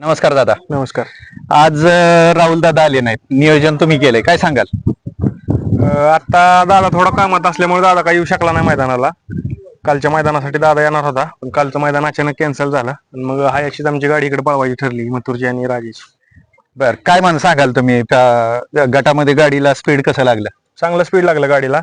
नमस्कार दादा. नमस्कार. आज राहुल दादा आले नाहीत. नियोजन तुम्ही केलंय. काय सांगाल? आता दादा थोडा कामात असल्यामुळे दादा काही येऊ शकला नाही मैदानाला. कालच्या मैदानासाठी दादा येणार होता पण कालचं मैदान अचानक कॅन्सल झालं. मग हा अशीच आमची गाडी इकडे पळवायची ठरली मथुरची आणि राजेची बर काय म्हण सांगाल तुम्ही? त्या गटामध्ये गाडीला स्पीड कसं लागलं? चांगलं स्पीड लागलं गाडीला.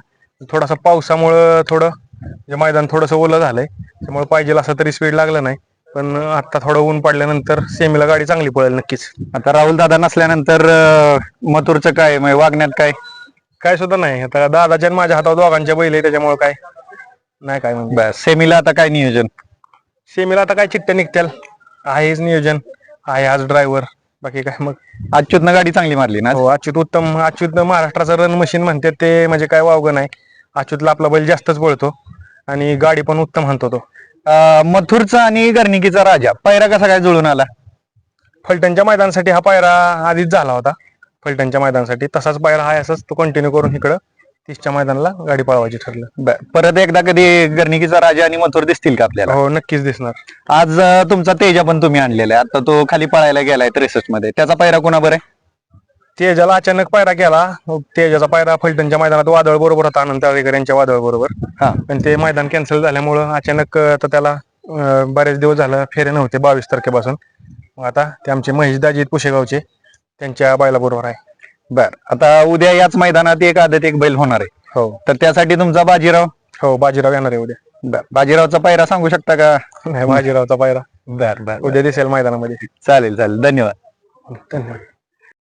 थोडासा पावसामुळं थोडं म्हणजे मैदान थोडंसं ओलं झालंय. त्यामुळे पाहिजे असं तरी स्पीड लागलं नाही. पण आता थोडं ऊन पडल्यानंतर सेमीला गाडी चांगली पळेल नक्कीच. आता राहुल दादा नसल्यानंतर अं, मथुरचं काय म्हणजे वागण्यात काय? काय सुद्धा नाही. आता दादाच्या आणि माझ्या हातावर दोघांच्या बैल आहे त्याच्यामुळे काय? नाही काय म्हणजे. सेमीला आता काय नियोजन? सेमीला आता काय चिठ्ठ्या निघत्याल? आहेच नियोजन. आहे आज ड्रायव्हर बाकी काय मग? अच्युतनं गाडी चांगली मारली ना हो अच्युत उत्तम. अच्युत महाराष्ट्राचं रन मशीन म्हणते ते म्हणजे काय वावगं नाही. अच्युतला आपला बैल जास्तच पळतो. आणि गाडी पण उत्तम हाणतो तो. मथुरचा आणि गर्निकीचा राजा. पैरा कसा काय जुळून आला? फलटणच्या मैदानासाठी हा पायरा आधीच झाला होता. फलटणच्या मैदानासाठी. तसाच पायरा हा असंच तो कंटिन्यू करून इकडं तीसच्या मैदानाला गाडी पळवायची ठरलं. बर. परत एकदा कधी गर्निकीचा राजा आणि मथुर दिसतील का आपल्याला? हो नक्कीच दिसणार. आज अं, तुमचा तेजा पण तुम्ही आणलेला आहे. आता तो खाली पळायला गेलाय त्रेसष्टमध्ये त्याचा पैरा कोणा बरं आहे? तेजाला अचानक पायरा केला तेजाचा पायरा फलटणच्या मैदानात वादळ बरोबर होता आनंद तळेकर यांच्या वादळ बरोबर. हा. पण ते मैदान कॅन्सल झाल्यामुळं अचानक आता त्याला अं, बरेच दिवस झालं फेरे नव्हते बावीस तारखेपासून. मग आता ते आमचे महेश दाजी पुशेगावचे त्यांच्या बायला बरोबर आहे. बर. आता उद्या याच मैदानात एक आदत एक बैल होणार आहे. हो. तर त्यासाठी तुमचा बाजीराव? हो बाजीराव येणार आहे उद्या. बर. बाजीरावचा पायरा सांगू शकता का? नाही बाजीरावचा पायरा. बर बर. उद्या दिसेल मैदानामध्ये. चालेल चालेल. धन्यवाद. धन्यवाद.